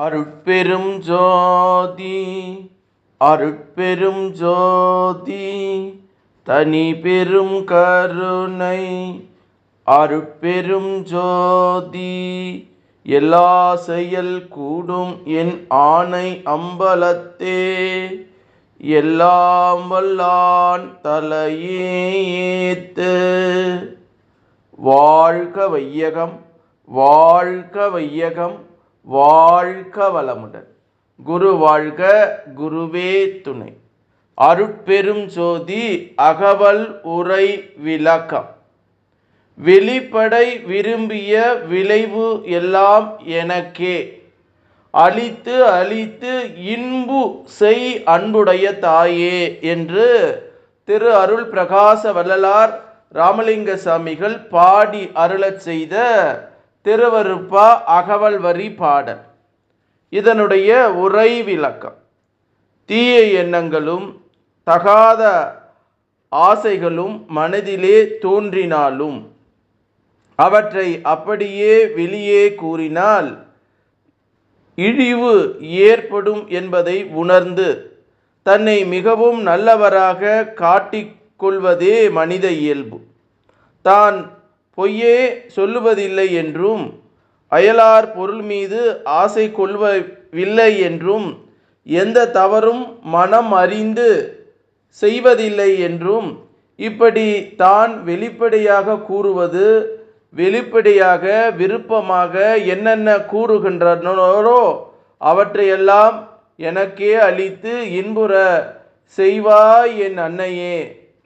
அருட்பெரும் ஜோதி அருட்பெரும் ஜோதி தனி பெரும் கருணை. அருட்பெரும் ஜோதி எல்லா செயல் கூடும் என் ஆணை அம்பலத்தே. எல்லாம் வல்லான் தலையேத்து வாழ்க வையகம் வாழ்க வையகம் வாழ்க வளமுடன் குரு வாழ்க குருவே துணை. அருட்பெரும் ஜோதி அகவல் உரை விளக்கம். வெளிப்படை விரும்பிய விளைவு எல்லாம் எனக்கே. அழித்து அழித்து இன்பு செய் அன்புடைய தாயே என்று திரு அருள் பிரகாச வள்ளலார் ராமலிங்க சாமிகள் பாடி அருளச் செய்த திருவருப்பா அகவல் வரி பாடல். இதனுடைய உரை விளக்கம். தீய எண்ணங்களும் தகாத ஆசைகளும் மனதிலே தோன்றினாலும் அவற்றை அப்படியே வெளியே கூறினால் இழிவு ஏற்படும் என்பதை உணர்ந்து தன்னை மிகவும் நல்லவராக காட்டிக்கொள்வதே மனித இயல்பு. தான் பொய்யே சொல்லுவதில்லை என்றும் அயலார் பொருள் மீது ஆசை கொள்வதில்லை என்றும் எந்த தவறும் மனம் அறிந்து செய்வதில்லை என்றும் இப்படி தான் வெளிப்படையாக கூறுவது வெளிப்படையாக விருப்பமாக என்னென்ன கூறுகின்றனரோ அவற்றையெல்லாம் எனக்கே அளித்து இன்புற செய்வாய் என் அன்னையே.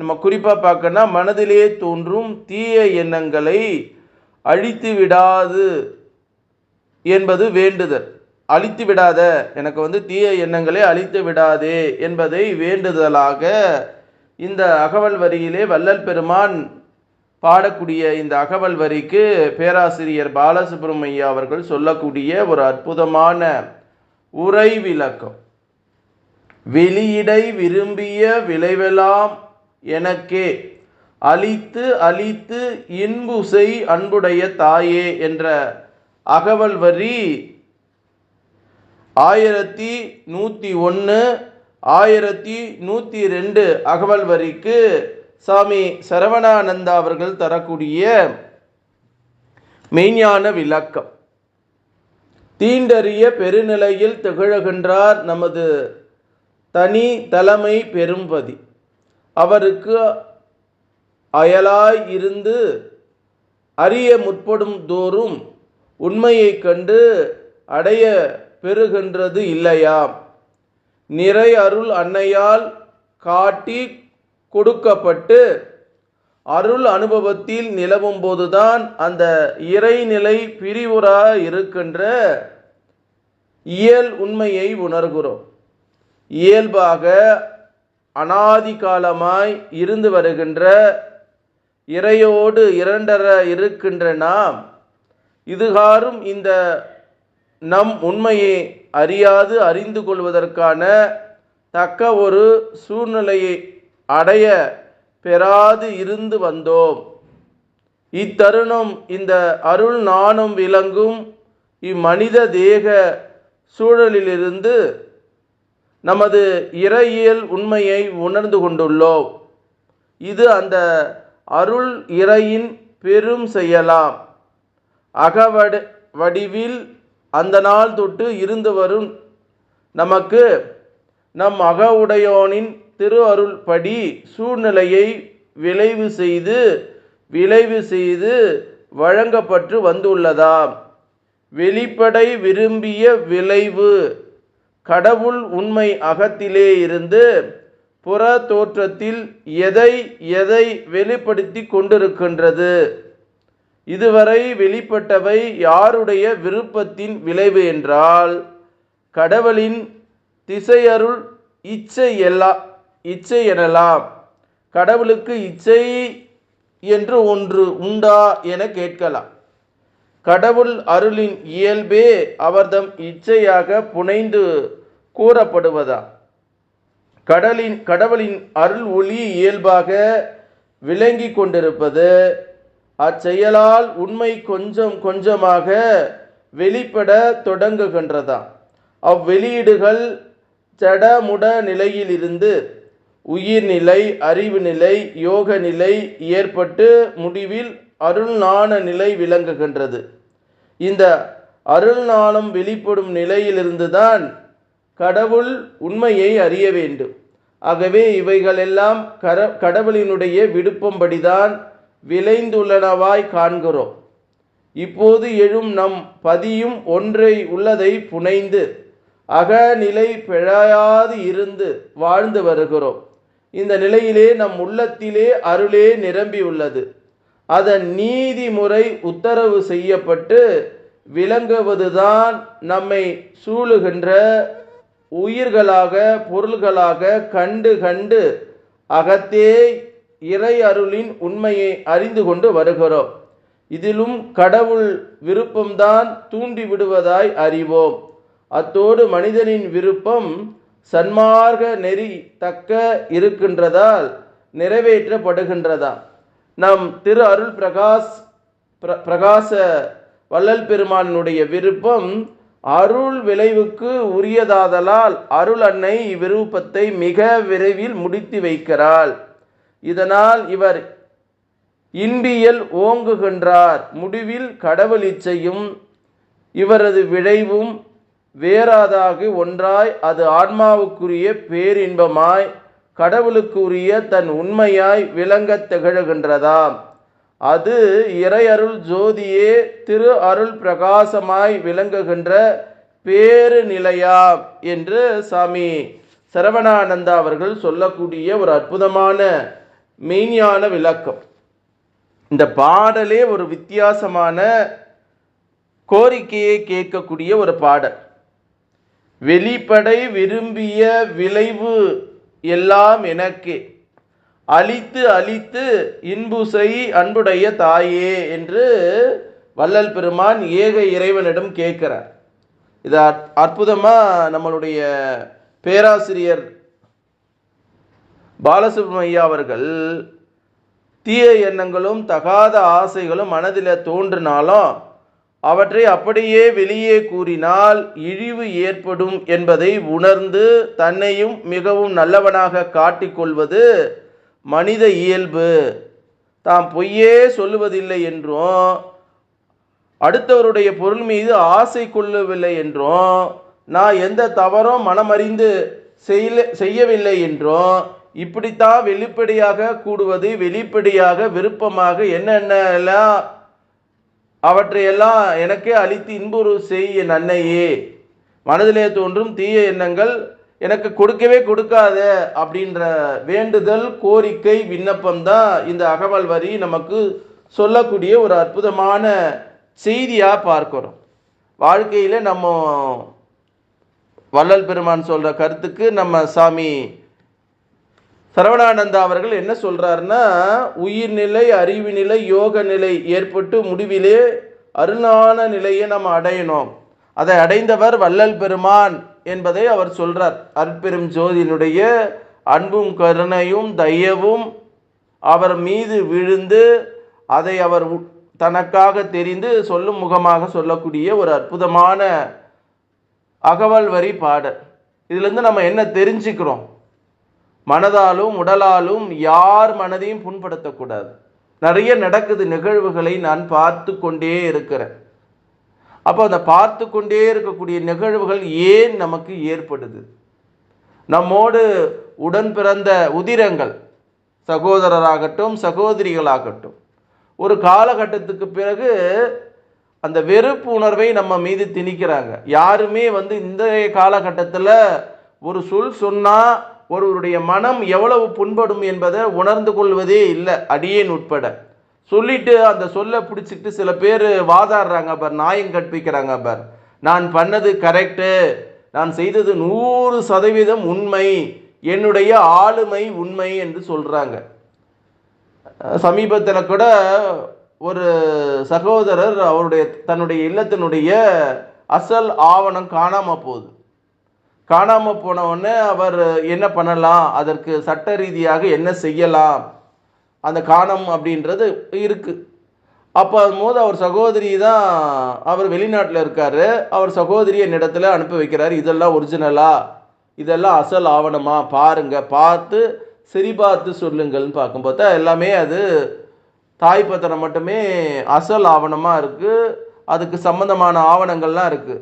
நம்ம குறிப்பாக பார்க்கணும் மனதிலே தோன்றும் தீய எண்ணங்களை அழித்து விடாது என்பது வேண்டுதல். அழித்து விடாத எனக்கு வந்து தீய எண்ணங்களை அழித்து விடாதே என்பதை வேண்டுதலாக இந்த அகவல் வரியிலே வள்ளல் பெருமான் பாடக்கூடிய இந்த அகவல் வரிக்கு பேராசிரியர் பாலசுப்ரமணியா அவர்கள் சொல்லக்கூடிய ஒரு அற்புதமான உரை விளக்கம் வெளியிடை விரும்பிய விளைவெல்லாம் எனக்கே அழித்து அழித்து இன்புசை அன்புடைய தாயே என்ற அகவல் வரி ஆயிரத்தி நூற்றி ஒன்று ஆயிரத்தி நூற்றி ரெண்டு அகவல் வரிக்கு சாமி சரவணானந்தா அவர்கள் தரக்கூடிய மெய்ஞான விளக்கம். தீண்டறிய பெருநிலையில் திகழ்கின்றார் நமது தனி தலைமை பெரும்பதி. அவருக்கு அயலாய் இருந்து அறிய முற்படும் தோறும் உண்மையைக் கண்டு அடைய பெறுகின்றது இல்லையாம். நிறை அருள் அன்னையால் காட்டி கொடுக்கப்பட்டு அருள் அனுபவத்தில் நிலவும் போதுதான் அந்த இறைநிலை பிரிவுறா இருக்கின்ற இயல் உண்மையை உணர்கிறோம். இயல்பாக அனாதி காலமாய் இருந்து வருகின்ற இறையோடு இரண்டர இருக்கின்ற நாம் இதுகாரும் இந்த நம் உண்மையை அறியாது அறிந்து கொள்வதற்கான தக்க ஒரு சூழ்நிலையை அடைய பெறாது இருந்து வந்தோம். இத்தருணம் இந்த அருள் நாணம் விளங்கும் இம்மனித தேக சூழலிலிருந்து நமது இறையியல் உண்மையை உணர்ந்து கொண்டுள்ளோம். இது அந்த அருள் இறையின் பெரும் செய்யலாம் அகவட வடிவில் அந்த நாள் தொட்டு இருந்து வரும். நமக்கு நம் அக உடையோனின் திரு அருள்படி சூழ்நிலையை விளைவு செய்து விளைவு செய்து வழங்கப்பட்டு வந்துள்ளதாம். வெளிப்படை விரும்பிய விளைவு. கடவுள் உண்மை அகத்திலே இருந்து புற தோற்றத்தில் எதை எதை வெளிப்படுத்தி கொண்டிருக்கின்றது? இதுவரை வெளிப்பட்டவை யாருடைய விருப்பத்தின் விளைவு என்றால் கடவுளின் திசையருள் இச்சை எல்லா இச்சை எனலாம். கடவுளுக்கு இச்சை என்று ஒன்று உண்டா என கேட்கலாம். கடவுள் அருளின் இயல்பே அவர்தம் இச்சையாக புனைந்து கூறப்படுவதா? கடலின் கடவுளின் அருள் ஒளி இயல்பாக விளங்கி கொண்டிருப்பது அச்செயலால் உண்மை கொஞ்சம் கொஞ்சமாக வெளிப்பட தொடங்குகின்றதாம் அவ்வெளியீடுகள் ஜடமுட நிலையிலிருந்து உயிர்நிலை அறிவு நிலை யோக நிலை ஏற்பட்டு முடிவில் அருள்ஞான நிலை விளங்குகின்றது. இந்த அருள்ஞானம் வெளிப்படும் நிலையிலிருந்து தான் கடவுள் உண்மையை அறிய வேண்டும். ஆகவே இவைகளெல்லாம் கர கடவுளினுடைய விடுப்பம்படிதான் விளைந்துள்ளனவாய் காண்கிறோம். இப்போது எழும் நம் பதியும் ஒன்றை உள்ளதை புனைந்து அகநிலை பிழையாது இருந்து வாழ்ந்து வருகிறோம். இந்த நிலையிலே நம் உள்ளத்திலே அருளே நிரம்பியுள்ளது. அதன் நீதிமுறை உத்தரவு செய்யப்பட்டு விளங்குவதுதான் நம்மை சூழுகின்ற உயிர்களாக பொருள்களாக கண்டு கண்டு அகத்தே இறை அருளின் உண்மையை அறிந்து கொண்டு வருகிறோம். இதிலும் கடவுள் விருப்பம்தான் தூண்டி விடுவதாய் அறிவோம். அத்தோடு மனிதனின் விருப்பம் சன்மார்க்க நெறி தக்க இருக்கின்றதால் நிறைவேற்றப்படுகின்றதா நம் திரு அருள் பிரகாஷ் பிர பிரகாச வள்ளல் பெருமானுடைய விருப்பம் அருள் விளைவுக்கு உரியதாதலால் அருள் அன்னை இவ்விருப்பத்தை மிக விரைவில் முடித்து வைக்கிறாள். இதனால் இவர் இன்பியல் ஓங்குகின்றார். முடிவில் கடவுள் இச்சையும் இவரது விளைவும் வேறாதாகி ஒன்றாய் அது ஆன்மாவுக்குரிய பேரின்பமாய் கடவுளுக்குரிய தன் உண்மையாய் விளங்கத் திகழ்கின்றதாம். அது இறையருள் ஜோதியே திரு அருள் பிரகாசமாய் விளங்குகின்ற பேரு நிலையாம் என்று சாமி சரவணானந்தா அவர்கள் சொல்லக்கூடிய ஒரு அற்புதமான மெய்ஞான விளக்கம். இந்த பாடலே ஒரு வித்தியாசமான கோரிக்கையை கேட்கக்கூடிய ஒரு பாடல். வெளிப்படை விரும்பிய விளைவு எல்லாம் எனக்கே. அழித்து அழித்து இன்புசை அன்புடைய தாயே என்று வள்ளல் பெருமான் ஏக இறைவனிடம் கேட்கிறார். இது அற்புதமாக நம்மளுடைய பேராசிரியர் பாலசுப்ரமணியா அவர்கள் தீய எண்ணங்களும் தகாத ஆசைகளும் மனதில் தோன்றினாலும் அவற்றை அப்படியே வெளியே கூறினால் இழிவு ஏற்படும் என்பதை உணர்ந்து தன்னையும் மிகவும் நல்லவனாக காட்டிக்கொள்வது மனித இயல்பு. தாம் பொய்யே சொல்லுவதில்லை என்றும் அடுத்தவருடைய பொருள் மீது ஆசை கொள்ளவில்லை என்றும் நான் எந்த தவறும் மனமறிந்து செய்யல செய்யவில்லை என்றும் இப்படித்தான் வெளிப்படையாக கூடுவது வெளிப்படையாக விருப்பமாக என்னென்னலாம் அவற்றையெல்லாம் எனக்கே அளித்து இன்புறு செய் என் அன்னையே. மனதிலே தோன்றும் தீய எண்ணங்கள் எனக்கு கொடுக்கவே கொடுக்காத அப்படின்ற வேண்டுதல் கோரிக்கை விண்ணப்பம் தான் இந்த அகவல் வரி நமக்கு சொல்லக்கூடிய ஒரு அற்புதமான செய்தியாக பார்க்குறோம். வாழ்க்கையில் நம்ம வள்ளல் பெருமான் சொல்கிற கருத்துக்கு நம்ம சாமி சரவணானந்தா அவர்கள் என்ன சொல்கிறாருன்னா உயிர்நிலை அறிவு நிலை யோக நிலை ஏற்பட்டு முடிவிலே அருளான நிலையை நம்ம அடையணும். அதை அடைந்தவர் வள்ளல் பெருமான் என்பதை அவர் சொல்கிறார் அற்பெரும் ஜோதியினுடைய அன்பும் கருணையும் தயவும் அவர் மீது விழுந்து அதை அவர் தனக்காக தெரிந்து சொல்லும் முகமாக சொல்லக்கூடிய ஒரு அற்புதமான அகவல் வரி பாடல் இதிலிருந்து நம்ம என்ன தெரிஞ்சுக்கிறோம்? மனதாலும் உடலாலும் யார் மனதையும் புண்படுத்தக்கூடாது. நிறைய நடக்குது நிகழ்வுகளை நான் பார்த்து கொண்டே இருக்கிறேன். அப்போ அந்த பார்த்து கொண்டே இருக்கக்கூடிய நிகழ்வுகள் ஏன் நமக்கு ஏற்படுது? நம்மோடு உடன் பிறந்த உதிரங்கள் சகோதரராகட்டும் சகோதரிகளாகட்டும் ஒரு காலகட்டத்துக்கு பிறகு அந்த வெறுப்பு உணர்வை நம்ம மீது திணிக்கிறாங்க. யாருமே வந்து இந்த காலகட்டத்தில் ஒரு சொல் சொன்னால் ஒருவருடைய மனம் எவ்வளவு புண்படும் என்பதை உணர்ந்து கொள்வதே இல்லை அடியேன் உட்பட. சொல்லிட்டு அந்த சொல்லை பிடிச்சிக்கிட்டு சில பேர் வாதாடுறாங்க பார் நியாயம் கற்பிக்கிறாங்க பார் நான் பண்ணது கரெக்டு நான் செய்தது நூறு சதவீதம் உண்மை. என்னுடைய ஆளுமை உண்மை என்று சொல்கிறாங்க சமீபத்தில் கூட ஒரு சகோதரர் அவருடைய தன்னுடைய இல்லத்தினுடைய அசல் ஆவணம் காணாமல் போகுது. காணாமல் போனவுடனே அவர் என்ன பண்ணலாம்? அதற்கு சட்ட ரீதியாக என்ன செய்யலாம்? அந்த காணம் அப்படின்றது இருக்கு. அப்போ போது அவர் சகோதரி தான் அவர் வெளிநாட்டில் இருக்காரு. அவர் சகோதரி என்னிடத்துல அனுப்பி வைக்கிறாரு. இதெல்லாம் ஒரிஜினலா இதெல்லாம் அசல் ஆவணமா? பாருங்க. பார்த்து சரி பார்த்து சொல்லுங்கள்னு பார்க்கும். பார்த்தா எல்லாமே அது தாய் பத்திரம் மட்டுமே அசல் ஆவணமாக இருக்குது அதுக்கு சம்மந்தமான ஆவணங்கள்லாம் இருக்குது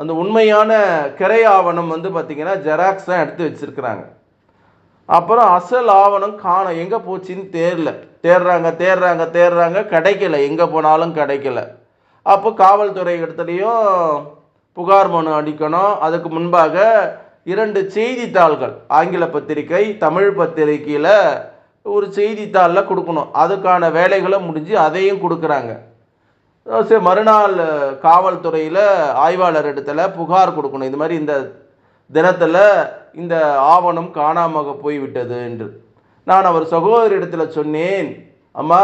அந்த உண்மையான கிரை ஆவணம் வந்து பார்த்திங்கன்னா ஜெராக்ஸ் தான் எடுத்து வச்சுருக்குறாங்க. அப்புறம் அசல் ஆவணம் காணும். எங்கே போச்சுன்னு தேரல. தேடுறாங்க தேடுறாங்க தேடுறாங்க கிடைக்கல. எங்கே போனாலும் கிடைக்கல. அப்போ காவல்துறை இடத்துலையும் புகார் மனு அடிக்கணும். அதுக்கு முன்பாக இரண்டு செய்தித்தாள்கள். ஆங்கில பத்திரிகை தமிழ் பத்திரிகையில் ஒரு செய்தித்தாளில் கொடுக்கணும். அதுக்கான வேலைகளை முடிஞ்சு அதையும் கொடுக்குறாங்க. சரி மறுநாள் காவல்துறையில் ஆய்வாளர் இடத்துல புகார் கொடுக்கணும். இது மாதிரி இந்த தினத்தில் இந்த ஆவணம் காணாம போய்விட்டது என்று. நான் அவர் சகோதரி இடத்துல சொன்னேன் அம்மா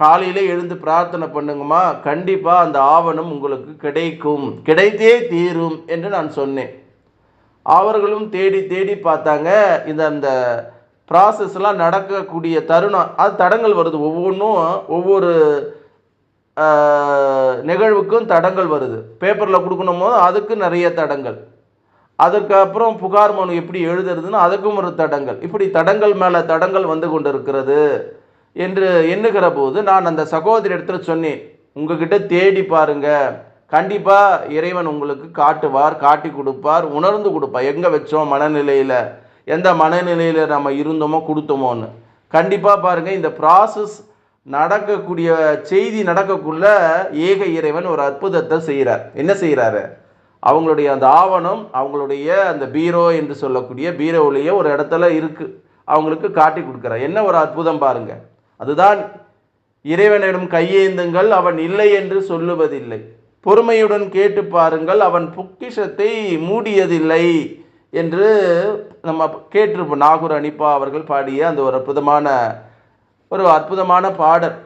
காலையில் எழுந்து பிரார்த்தனை பண்ணுங்கம்மா. கண்டிப்பாக அந்த ஆவணம் உங்களுக்கு கிடைக்கும். கிடைத்தே தீரும் என்று நான் சொன்னேன். அவர்களும் தேடி தேடி பார்த்தாங்க. இந்த அந்த ப்ராசஸ்லாம் நடக்கக்கூடிய தருணம் அது தடங்கள் வருது. ஒவ்வொன்றும் ஒவ்வொரு நிகழ்வுக்கும் தடங்கள் வருது. பேப்பரில் கொடுக்கணும் போது அதுக்கு நிறைய தடங்கள். அதுக்கப்புறம் புகார் மனு எப்படி எழுதுறதுன்னு அதுக்கும் ஒரு தடங்கள். இப்படி தடங்கள் மேலே தடங்கள் வந்து கொண்டிருக்கிறது என்று எண்ணுகிற போது நான் அந்த சகோதரி இடத்துல சொன்னேன் உங்ககிட்ட தேடி பாருங்க. கண்டிப்பாக இறைவன் உங்களுக்கு காட்டுவார் காட்டி கொடுப்பார் உணர்ந்து கொடுப்பார். எங்கே வச்சோம் மனநிலையில்? எந்த மனநிலையில் நம்ம இருந்தோமோ கொடுத்தோமோன்னு. கண்டிப்பாக பாருங்கள் இந்த ப்ராசஸ் நடக்கக்கூடிய செய்தி நடக்கக்குள்ள ஏக இறைவன் ஒரு அற்புதத்தை செய்கிறார் என்ன செய்கிறாரு அவங்களுடைய அந்த ஆவணம் அவங்களுடைய அந்த பீரோ என்று சொல்லக்கூடிய பீரோவிலேயே ஒரு இடத்துல இருக்குது அவங்களுக்கு காட்டி கொடுக்குறார். என்ன ஒரு அற்புதம் பாருங்க. அதுதான் இறைவனிடம் கையேந்துங்கள் அவன் இல்லை என்று சொல்லுவதில்லை. பொறுமையுடன் கேட்டு பாருங்கள் அவன் பொக்கிஷத்தை மூடியதில்லை என்று நம்ம கேட்டிருப்போம். நாகூர் அனிப்பா அவர்கள் பாடிய அந்த ஒரு அற்புதமான ஒரு அற்புதமான பாடல்.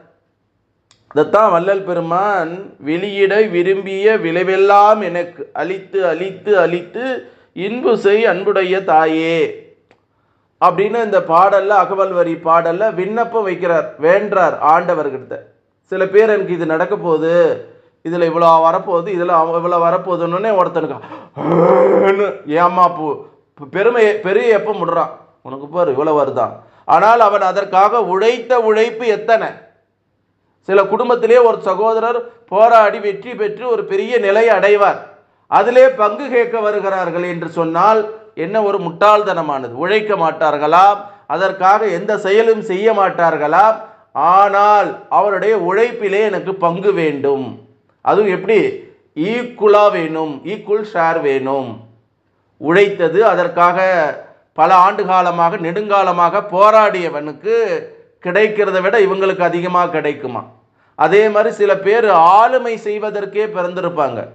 இதைத்தான் வள்ளல் பெருமான் வெளியிட விரும்பிய விளைவெல்லாம் எனக்கு. அழித்து அழித்து அழித்து இன்பு செய் அன்புடைய தாயே. அப்படின்னு இந்த பாடல்ல அகவல் வரி பாடல்ல விண்ணப்பம் வைக்கிறார் வேண்டார் ஆண்டவர்கிட்ட. சில பேர் எனக்கு இது நடக்க போகுது இதில் இவ்வளோ வரப்போகுது இதில் இவ்வளோ வரப்போகுதுன்னொடனே ஒருத்தனுக்கு "ஆன்னு பூ பெருமை பெரிய எப்போ முடுறான் உனக்கு பாரு இவ்வளோ வருதான் ஆனால் அவன் அதற்காக உழைத்த உழைப்பு எத்தனை? சில குடும்பத்திலே ஒரு சகோதரர் போராடி வெற்றி பெற்று ஒரு பெரிய நிலை அடைவார். அதிலே பங்கு கேட்க வருகிறார்கள் என்று சொன்னால் என்ன ஒரு முட்டாள்தனமானது? உழைக்க மாட்டார்களா? அதற்காக எந்த செயலும் செய்ய மாட்டார்களா? ஆனால் அவருடைய உழைப்பிலே எனக்கு பங்கு வேண்டும். அதுவும் எப்படி? ஈக்குவலாக வேணும் ஈக்குவல் ஷேர் வேணும். உழைத்தது அதற்காக பல ஆண்டு காலமாக நெடுங்காலமாக போராடியவனுக்கு கிடைக்கிறத விட இவங்களுக்கு அதிகமாக கிடைக்குமா? அதே மாதிரி சில பேர் ஆளுமை செய்வதற்கே பிறந்திருப்பாங்க.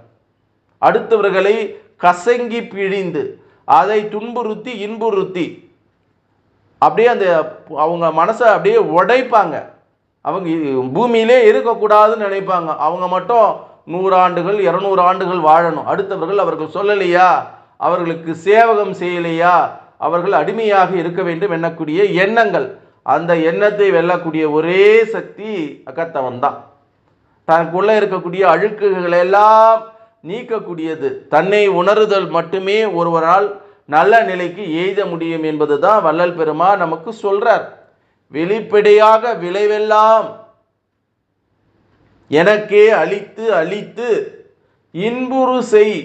அடுத்தவர்களை கசங்கி பிழிந்து அதை துன்புறுத்தி இன்புறுத்தி அப்படியே அந்த அவங்க மனசை அப்படியே உடைப்பாங்க. அவங்க பூமியிலே இருக்கக்கூடாதுன்னு நினைப்பாங்க. அவங்க மட்டும் நூறு ஆண்டுகள் இரநூறு ஆண்டுகள் வாழணும். அடுத்தவர்கள் அவர்கள் சொல்லலையா? அவர்களுக்கு சேவகம் செய்யலையா? அவர்கள் அடிமையாக இருக்க வேண்டும் எண்ணக்கூடிய எண்ணங்கள். அந்த எண்ணத்தை வெல்லக்கூடிய ஒரே சக்தி அகத்தவன் தான் தனக்குள்ள இருக்கக்கூடிய அழுக்குகளை எல்லாம் நீக்கக்கூடியது. தன்னை உணருதல் மட்டுமே ஒருவரால் நல்ல நிலைக்கு எய்த முடியும் என்பது தான் வள்ளல் பெருமா நமக்கு சொல்றார். வெளிப்படையாக விளைவெல்லாம் எனக்கே அழித்து அழித்து இன்புறு செய்.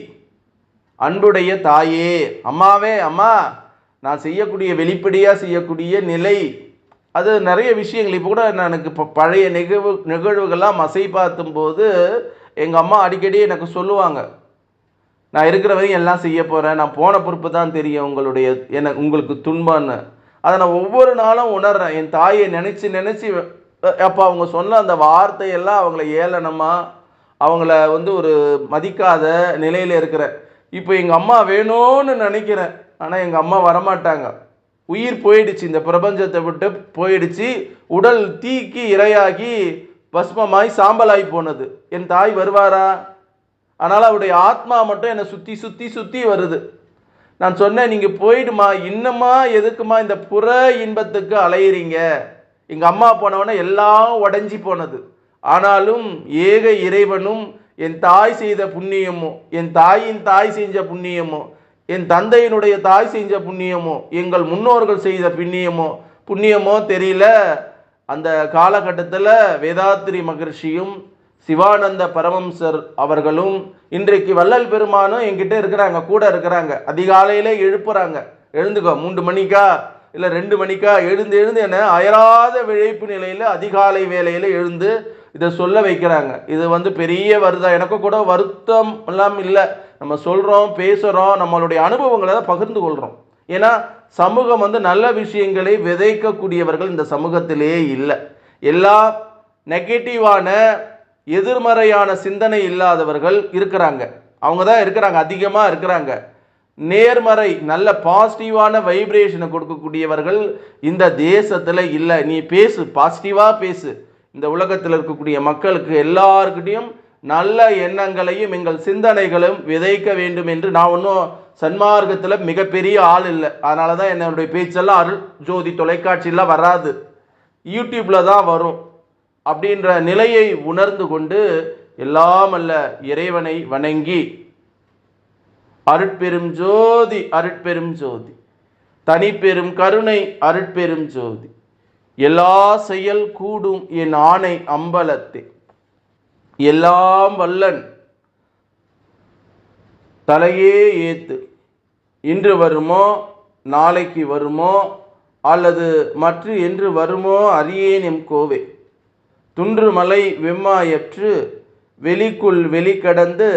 அன்புடைய தாயே அம்மாவே அம்மா நான் செய்யக்கூடிய வெளிப்படையாக செய்யக்கூடிய நிலை. அது நிறைய விஷயங்கள். இப்போ கூட நான் எனக்கு இப்போ பழைய நிகழ்வு நிகழ்வுகள்லாம் மசை பார்த்தும் போது எங்கள் அம்மா அடிக்கடி எனக்கு சொல்லுவாங்க. நான் இருக்கிற வரையும் எல்லாம் செய்ய போகிறேன் நான் போன பொறுப்பு தான் தெரியும் உங்களுடைய எனக்கு உங்களுக்கு துன்பம்னு. அதை நான் ஒவ்வொரு நாளும் உணர்றேன். என் தாயை நினச்சி நினச்சி அப்போ அவங்க சொன்ன அந்த வார்த்தையெல்லாம் அவங்கள ஏளனமாக அவங்கள வந்து ஒரு மதிக்காத நிலையில் இருக்கிற இப்போ எங்கள் அம்மா வேணும்னு நினைக்கிறேன். ஆனால் எங்கள் அம்மா வரமாட்டாங்க. உயிர் போயிடுச்சு இந்த பிரபஞ்சத்தை விட்டு போயிடுச்சு. உடல் தீக்கி இரையாகி பஸ்மமாய் சாம்பலாய் போனது. என் தாய் வருவாரா? ஆனால் அவருடைய ஆத்மா மட்டும் என்னை சுற்றி சுற்றி சுற்றி வருது. நான் சொன்னேன் நீங்கள் போயிடுமா இன்னமா எதுக்குமா இந்த புற இன்பத்துக்கு அலையிறீங்க? எங்கள் அம்மா போனவொடனே எல்லாம் உடஞ்சி போனது. ஆனாலும் ஏக இறைவனும் என் தாய் செய்த புண்ணியமோ என் தாயின் தாய் செஞ்ச புண்ணியமோ என் தந்தையினுடைய தாய் செஞ்ச புண்ணியமோ எங்கள் முன்னோர்கள் செய்த புண்ணியமோ புண்ணியமோ தெரியல. அந்த காலகட்டத்தில் வேதாத்திரி மகர்ஷியும் சிவானந்த பரமம்சர் அவர்களும் இன்றைக்கு வள்ளல் பெருமானும் என்கிட்ட இருக்கிறாங்க கூட இருக்கிறாங்க. அதிகாலையில எழுப்புறாங்க. எழுந்துக்கோ மூன்று மணிக்கா? இல்லை ரெண்டு மணிக்கா? எழுந்து எழுந்து என்ன அயராத விழைப்பு நிலையில் அதிகாலை வேலையில் எழுந்து இதை சொல்ல வைக்கிறாங்க. இது வந்து பெரிய வருதம் எனக்கு கூட வருத்தம் எல்லாம் இல்லை. நம்ம சொல்கிறோம் பேசுகிறோம் நம்மளுடைய அனுபவங்களை தான் பகிர்ந்து கொள்கிறோம் ஏன்னா சமூகம் வந்து நல்ல விஷயங்களை விதைக்கக்கூடியவர்கள் இந்த சமூகத்திலே இல்லை. எல்லா நெகட்டிவான எதிர்மறையான சிந்தனை இல்லாதவர்கள் இருக்கிறாங்க. அவங்க தான் இருக்கிறாங்க அதிகமாக இருக்கிறாங்க. நேர்மறை நல்ல பாசிட்டிவான வைப்ரேஷனை கொடுக்கக்கூடியவர்கள் இந்த தேசத்தில் இல்லை. நீ பேசு பாசிட்டிவாக பேசு. இந்த உலகத்தில் இருக்கக்கூடிய மக்களுக்கு எல்லாருக்கிட்டையும் நல்ல எண்ணங்களையும் எங்கள் சிந்தனைகளும் விதைக்க வேண்டும் என்று நான் ஒன்றும் சன்மார்க்கத்தில் மிகப்பெரிய ஆள் இல்லை. அதனால தான் என்னுடைய பேச்செல்லாம் அருள் ஜோதி தொலைக்காட்சியில் வராது. யூடியூப்பில் தான் வரும். அப்படின்ற நிலையை உணர்ந்து கொண்டு எல்லாம் அல்ல இறைவனை வணங்கி அருட்பெரும் ஜோதி அருட்பெரும் ஜோதி. தனிப்பெரும் கருணை அருட்பெரும் ஜோதி. எல்லா செயல் கூடும் என் ஆணை அம்பலத்தே. எல்லாம் வல்லன் தலையே ஏத்து. இன்று வருமோ நாளைக்கு வருமோ அல்லது மற்ற என்று வருமோ அறியேன் எம் கோவே. துன்று மலை வெம்மாயற்று வெளிக்குள் வெளிக்கடந்து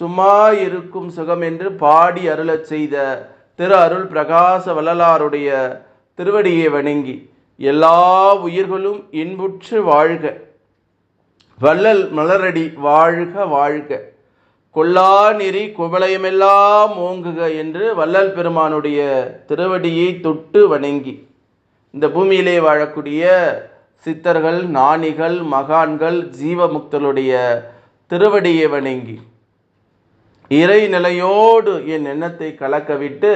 சும்மா இருக்கும் சுகம் என்று பாடி அருளச் செய்த திரு அருள் பிரகாச வள்ளலாருடைய திருவடியை வணங்கி. எல்லா உயிர்களும் இன்புற்று வாழ்க. வள்ளல் மலரடி வாழ்க வாழ்க. கொல்லா நெறி குவளையமெல்லாம் ஓங்குக என்று வள்ளல் பெருமானுடைய திருவடியை தொட்டு வணங்கி இந்த பூமியிலே வாழக்கூடிய சித்தர்கள் நாணிகள் மகான்கள் ஜீவமுக்தருடைய திருவடியை வணங்கி இறை நிலையோடு என் எண்ணத்தை கலக்கவிட்டு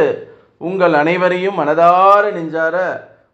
உங்கள் அனைவரையும் மனதார நெஞ்சார